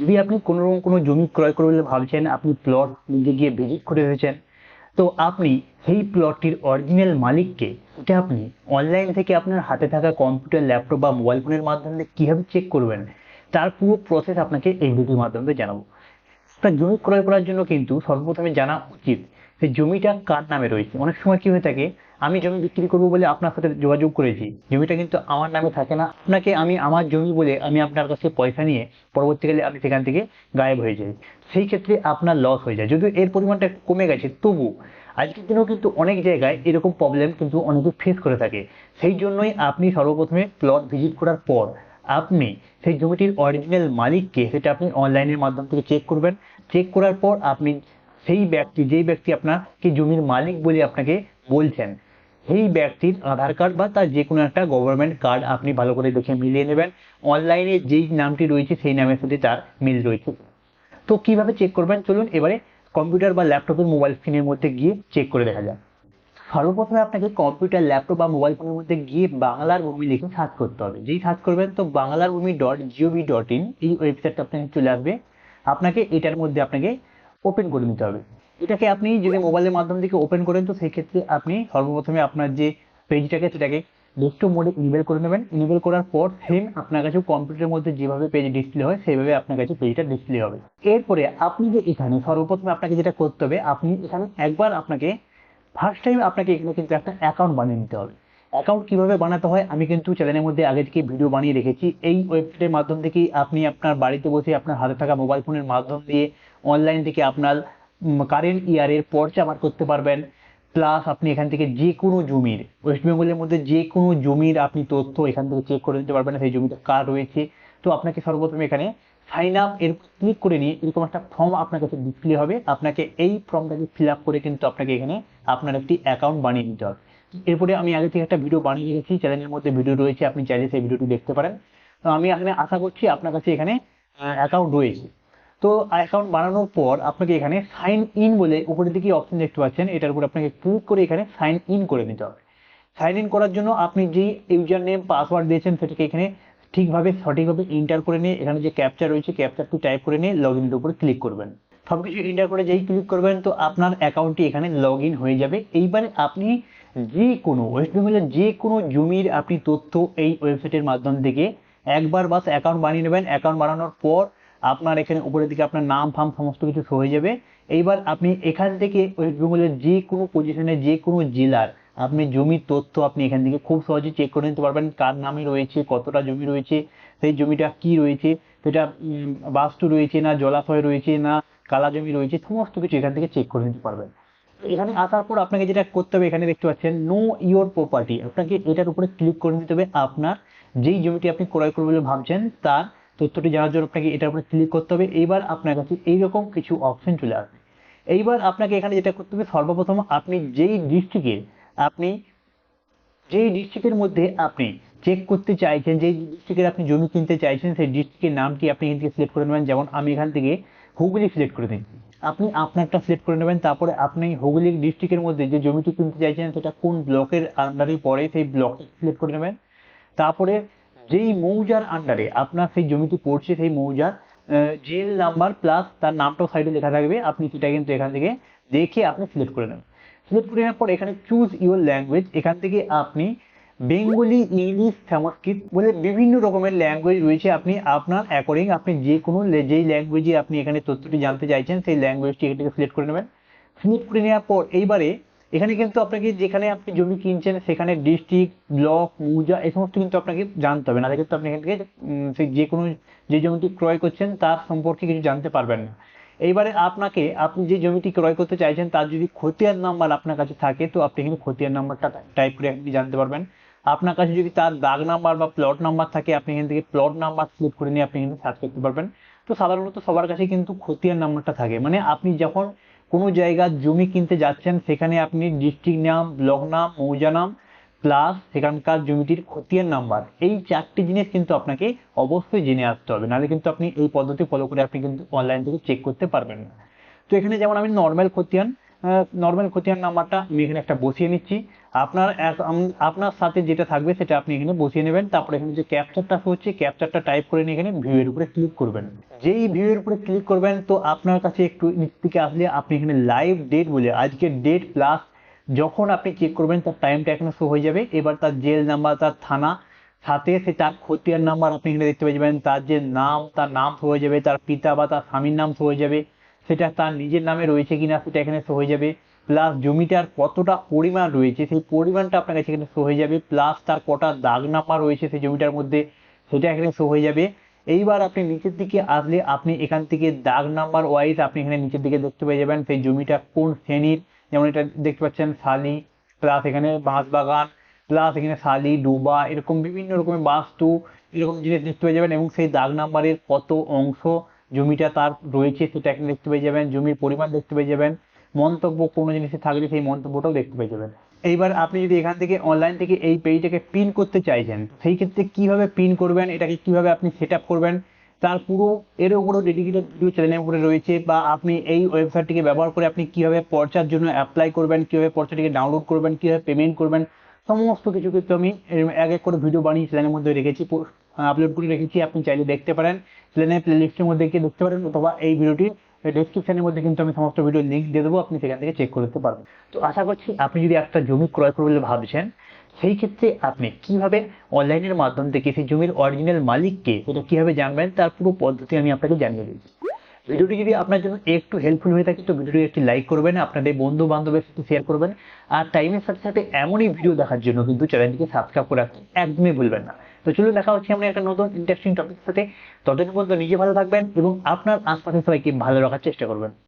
যদি আপনি কোনো কোনো জমি ক্রয় করবেন ভাবছেন, আপনি প্লট নিজে গিয়ে ভিজিট করে এসেছেন তো আপনি সেই প্লটটির অরিজিনাল মালিককে এটা আপনি অনলাইন থেকে আপনার হাতে থাকা কম্পিউটার ল্যাপটপ বা মোবাইল ফোনের মাধ্যমে কীভাবে চেক করবেন, তার পুরো প্রসেস আপনাকে এই ভিডিওর মাধ্যমে জানাব। একটা জমি ক্রয় করার জন্য কিন্তু সর্বপ্রথমে জানা উচিত সেই জমিটা কার নামে রয়েছে। অনেক সময় কী হয়ে থাকে আমি জমি বিক্রি করব বলে আপনার সাথে যোগাযোগ করেছি। জমিটা কিন্তু আমার নামে থাকে না। আপনাকে আমি আমার জমি বলে আমি আপনার কাছে পয়সা নিয়ে পরবর্তীকালে আমি সেখান থেকে গায়েব হয়ে যাই। সেই ক্ষেত্রে আপনার লস হয়ে যায়। যদিও এর পরিমাণটা কমে গেছে, তবু আজকের দিনেও কিন্তু অনেক জায়গায় এরকম প্রবলেম কিন্তু অনেকে ফেস করে থাকে। সেই জন্যই আপনি সর্বপ্রথমে প্লট ভিজিট করার পর আপনি সেই জমিটির অরিজিনাল মালিককে সেটা আপনি অনলাইনের মাধ্যম থেকে চেক করবেন। চেক করার পর আপনি সেই ব্যক্তি, যেই ব্যক্তি আপনাকে জমির মালিক বলে আপনাকে বলছেন সেই ব্যক্তির আধার কার্ড বা তার যে কোনো একটা গভর্নমেন্ট কার্ড আপনি ভালো করে দেখে মিলিয়ে নেবেন। অনলাইনে যেই নামটি রয়েছে, সেই নামের সাথে তার মিল রয়েছে। তো কীভাবে চেক করবেন? চলুন এবারে কম্পিউটার বা ল্যাপটপের মোবাইল স্ক্রিনের মধ্যে গিয়ে চেক করে দেখা যাক। সর্বপ্রথমে আপনাকে কম্পিউটার ল্যাপটপ বা মোবাইল ফোনের মধ্যে গিয়ে বাংলার ভূমি লিখে সার্চ করতে হবে। যেই সার্চ করবেন, তো বাংলার ভূমি ডট জিওভি ডট ইন এই ওয়েবসাইটটা আপনাকে চলে আসবে। আপনাকে এটার মধ্যে আপনাকে ওপেন করে নিতে হবে। এটাকে আপনি যদি মোবাইলের মাধ্যম থেকে ওপেন করেন, তো সেই ক্ষেত্রে আপনি সর্বপ্রথমে আপনার যে পেজটাকে সেটাকে ডেস্কটপ মোডে ইনেবল করে নেবেন। ইনেবল করার পর সেম আপনার কাছে কম্পিউটারের মধ্যে যেভাবে পেজ ডিসপ্লে হয় সেইভাবে আপনার কাছে পেজটা ডিসপ্লে হবে। এরপরে আপনি যে এখানে সর্বপ্রথমে আপনাকে যেটা করতে হবে, আপনি এখানে একবার আপনাকে ফার্স্ট টাইম আপনাকে এখানে কিন্তু একটা অ্যাকাউন্ট বানিয়ে নিতে হবে। অ্যাকাউন্ট কীভাবে বানাতে হয়, আমি কিন্তু চ্যানেলের মধ্যে আগে থেকে ভিডিও বানিয়ে রেখেছি। এই ওয়েবসাইটের মাধ্যম থেকেই আপনি আপনার বাড়িতে বসে আপনার হাতে থাকা মোবাইল ফোনের মাধ্যম দিয়ে অনলাইন থেকে আপনার কারেন্ট ইয়ারের পর্চা বার করতে পারবেন। প্লাস আপনি এখান থেকে যে কোনো জমির ওয়েস্ট বেঙ্গলের মধ্যে যে কোনো জমির আপনি তথ্য এখান থেকে চেক করে নিতে পারবেন, সেই জমিটা কার রয়েছে। তো আপনাকে সর্বপ্রথমে এখানে সাইন আপ এর ক্লিক করে নিয়ে এরকম একটা ফর্ম আপনার কাছে ডিসপ্লে হবে। আপনাকে এই ফর্মটাকে ফিল আপ করে কিন্তু আপনাকে এখানে আপনার একটি অ্যাকাউন্ট বানিয়ে নিতে হবে। এরপরে আমি আগে থেকে একটা ভিডিও বানিয়ে রেখেছি চ্যানেলের মধ্যে ভিডিও রয়েছে, আপনি চাইলে সেই ভিডিওটি দেখতে পারেন। তো আমি এখানে আশা করছি আপনার কাছে এখানে অ্যাকাউন্ট রয়েছে। তো অ্যাকাউন্ট বানানোর পর আপনাকে এখানে সাইন ইন বলে উপরের দিকে অপশন দেখতে পাচ্ছেন। এটার উপর আপনাকে ক্লিক করে এখানে সাইন ইন করে নিতে হবে। সাইন ইন করার জন্য আপনি যেই ইউজার নেম পাসওয়ার্ড দিয়েছেন সেটাকে এখানে ঠিকভাবে, সঠিকভাবে এন্টার করে নিয়ে এখানে যে ক্যাপচার রয়েছে ক্যাপচারটি টাইপ করে নিয়ে লগ ইনের উপরে ক্লিক করবেন। সব কিছু এন্টার করে যেই ক্লিক করবেন তো আপনার অ্যাকাউন্টটি এখানে লগ ইন হয়ে যাবে। এইবারে আপনি যে কোনো ওয়েস্ট বেঙ্গলের যে কোনো জমির আপনি তথ্য এই ওয়েবসাইটের মাধ্যম থেকে একবার বাস অ্যাকাউন্ট বানিয়ে নেবেন। অ্যাকাউন্ট বানানোর পর আপনার এখানে উপরের দিকে আপনার নাম, ফাম সমস্ত কিছু হয়ে যাবে। এইবার আপনি এখান থেকে ওয়েস্ট বেঙ্গলের যে কোনো পজিশনে যে কোনো জেলার আপনি জমির তথ্য আপনি এখান থেকে খুব সহজে চেক করে নিতে পারবেন কার নামে রয়েছে, কতটা জমি রয়েছে, সেই জমিটা কি রয়েছে, সেটা বাস্তু রয়েছে না, জলাশয় রয়েছে না, কালা জমি রয়েছে, সমস্ত কিছু এখান থেকে চেক করে নিতে পারবেন। এখানে আসার পর আপনাকে যেটা করতে হবে, এখানে দেখতে পাচ্ছেন নো ইওর প্রপার্টি আপনাকে এটার উপরে ক্লিক করে নিতে হবে, আপনার যেই জমিটি আপনি ক্রয় করবেন বলে ভাবছেন, তার তথ্যটি জানার জন্য আপনাকে এটার উপরে ক্লিক করতে হবে। এইবার আপনার কাছে এইরকম কিছু অপশন চলে আসবে। এইবার আপনাকে এখানে যেটা করতে হবে, সর্বপ্রথম আপনি যেই ডিস্ট্রিক্টের আপনি যেই ডিস্ট্রিক্টের মধ্যে আপনি চেক করতে চাইছেন, যেই ডিস্ট্রিক্টের আপনি জমি কিনতে চাইছেন, সেই ডিস্ট্রিক্টের নামটি আপনি এখান থেকে সিলেক্ট করে নেবেন। যেমন আমি এখান থেকে হুগলি সিলেক্ট করে দিচ্ছি আপনি আপনারটা সিলেক্ট করে নেবেন, তারপরে আপনি হুগলি ডিস্ট্রিক্টের মধ্যে যে জমিটি কিনতে চাইছেন, সেটা কোন ব্লকের আন্ডারে পড়ে, সেই ব্লকটা সিলেক্ট করে নেবেন। তারপরে যেই মৌজার আন্ডারে আপনার সেই জমিটি পড়ছে সেই মৌজার জেল নাম্বার প্লাস তার নামটাও সাইডে লেখা থাকবে, আপনি সেটা কিন্তু এখান থেকে দেখে আপনি সিলেক্ট করে নেবেন। সিলেক্ট করে নেওয়ার পর এখানে চুজ ইউর ল্যাঙ্গুয়েজ এখান থেকে আপনি বেঙ্গলি ইংলিশ সংস্কৃত বলে বিভিন্ন রকমের ল্যাঙ্গুয়েজ রয়েছে আপনি আপনার অ্যাকর্ডিং আপনি যে কোনো যেই ল্যাঙ্গুয়েজে আপনি এখানে তথ্যটি জানতে চাইছেন, সেই ল্যাঙ্গুয়েজটি এখান থেকে সিলেক্ট করে নেবেন। সিলেক্ট করে নেওয়ার পর এইবারে এখানে কিন্তু আপনাকে যেখানে আপনি জমি কিনছেন, সেখানে ডিস্ট্রিক্ট ব্লক মৌজা, এই সমস্ত কিন্তু আপনাকে জানতে হবে। না কিন্তু আপনি এখান থেকে সেই যে কোনো যে জমিটি ক্রয় করছেন, তার সম্পর্কে কিছু জানতে পারবেন না। এইবারে আপনাকে, আপনি যে জমিটি ক্রয় করতে চাইছেন, তার যদি খতিয়ান নাম্বার আপনার কাছে থাকে, তো আপনি কিন্তু খতিয়ান নাম্বারটা টাইপ করে আপনি জানতে পারবেন। আপনার কাছে যদি তার দাগ নাম্বার বা প্লট নাম্বার থাকে, আপনি এখান থেকে প্লট নাম্বার সিলেক্ট করে নিয়ে আপনি কিন্তু সার্চ করতে পারবেন। তো সাধারণত সবার কাছে কিন্তু খতিয়ান নাম্বারটা থাকে। মানে আপনি যখন কোনো জায়গার জমি কিনতে যাচ্ছেন, সেখানে আপনি ডিস্ট্রিক্ট নাম, ব্লক নাম, মৌজা নাম, প্লাস সেখানকার জমিটির খতিয়ান নাম্বার, এই চারটি জিনিস কিন্তু আপনাকে অবশ্যই জেনে আসতে হবে। নাহলে কিন্তু আপনি এই পদ্ধতি ফলো করে আপনি কিন্তু অনলাইন থেকে চেক করতে পারবেন না। তো এখানে যেমন আমি নর্মাল খতিয়ান নর্মাল খতিয়ান নাম্বারটা আমি এখানে একটা বসিয়ে নিচ্ছি। আপনার আপনার সাথে যেটা থাকবে সেটা আপনি এখানে বসিয়ে নেবেন। তারপরে এখানে যে ক্যাপচারটা হচ্ছে ক্যাপচারটা টাইপ করে নিয়ে এখানে ভিউ এর উপরে ক্লিক করবেন। যেই ভিউ এর উপরে ক্লিক করবেন, তো আপনার কাছে একটু থেকে আসলে আপনি এখানে লাইভ ডেট বলে, আজকের ডেট প্লাস যখন আপনি চেক করবেন, তার টাইমটা এখানে শো হয়ে যাবে। এবার তার জেল নাম্বার তার থানা, সাথে সে তার খতিয়ান নাম্বার আপনি এখানে দেখতে পেয়ে যাবেন। তার যে নাম, তার নাম শো হয়ে যাবে, তার পিতা বা তার স্বামীর নাম শো হয়ে যাবে। সেটা তার নিজের নামে রয়েছে কিনা সেটা এখানে শো হয়ে যাবে। প্লাস জমিটার কতটা পরিমাণ রয়েছে, সেই পরিমাণটা আপনার কাছে এখানে শো হয়ে যাবে। প্লাস তার কটা দাগ নাম্বার রয়েছে সেই জমিটার মধ্যে, সেটা এখানে শো হয়ে যাবে। এইবার আপনি নিচের দিকে আসলে আপনি এখান থেকে দাগ নাম্বার ওয়াইজ আপনি এখানে নিচের দিকে দেখতে পেয়ে যাবেন সেই জমিটা কোন শ্রেণির। যেমন এটা দেখতে পাচ্ছেন, শালি প্লাস এখানে বাঁশ বাগান প্লাস এখানে শালি, ডুবা, এরকম বিভিন্ন রকমের বাস্তু, এরকম জিনিস দেখতে পেয়ে যাবেন এবং সেই দাগ নাম্বারের কত অংশ জমিটা তার রয়েছে সেটা এখানে দেখতে পেয়ে যাবেন, জমির পরিমাণ দেখতে পেয়ে যাবেন, মন্তব্য কোনো জিনিসে থাকলে সেই মন্তব্যটাও দেখতে পেয়ে যাবেন। এইবার আপনি যদি এখান থেকে অনলাইন থেকে এই পেজটাকে পিন করতে চাইছেন, সেই ক্ষেত্রে কীভাবে পিন করবেন, এটাকে কীভাবে আপনি সেট করবেন, তার পুরো, এর উপরও ডেডিকেটেড ভিডিও চ্যানেলের উপরে রয়েছে, বা আপনি এই ওয়েবসাইটটিকে ব্যবহার করে আপনি কীভাবে পর্চার জন্য অ্যাপ্লাই করবেন, কীভাবে পর্চাটিকে ডাউনলোড করবেন, কীভাবে পেমেন্ট করবেন, সমস্ত কিছু কিন্তু আমি এক এক করে ভিডিও বানিয়ে চ্যানেলের মধ্যে রেখেছি আপলোড করে রেখেছি, আপনি চাইলে দেখতে পারেন। চ্যানেলের প্লেলিস্টের মধ্যে গিয়ে দেখতে পারেন, অথবা এই ভিডিওটি ডেসক্রিপশনের মধ্যে কিন্তু আমি সমস্ত ভিডিও লিঙ্ক দিয়ে দেবো, আপনি সেখান থেকে চেক করতে পারবেন। তো আশা করছি আপনি যদি একটা জমি ক্রয় করবেন বলে ভাবছেন, সেই ক্ষেত্রে আপনি কীভাবে অনলাইনের মাধ্যম থেকে সেই জমির অরিজিনাল মালিককে সেটা কীভাবে জানবেন, তার পুরো পদ্ধতি আমি আপনাকে জানিয়ে দিচ্ছি ভিডিওটি যদি আপনার জন্য একটু হেল্পফুল হয়ে থাকে, তো ভিডিওটি একটি লাইক করবেন, আপনাদের বন্ধু বান্ধবের সাথে শেয়ার করবেন। আর টাইমের সাথে সাথে এমনই ভিডিও দেখার জন্য কিন্তু চ্যানেলটিকে সাবস্ক্রাইব করে রাখতে একদমই ভুলবেন না। তো চলুন দেখা হচ্ছে আমরা একটা নতুন ইন্টারেস্টিং টপিকের সাথে। ততদিন পর্যন্ত নিজে ভালো থাকবেন এবং আপনার আশপাশের সবাইকে ভালো রাখার চেষ্টা করবেন।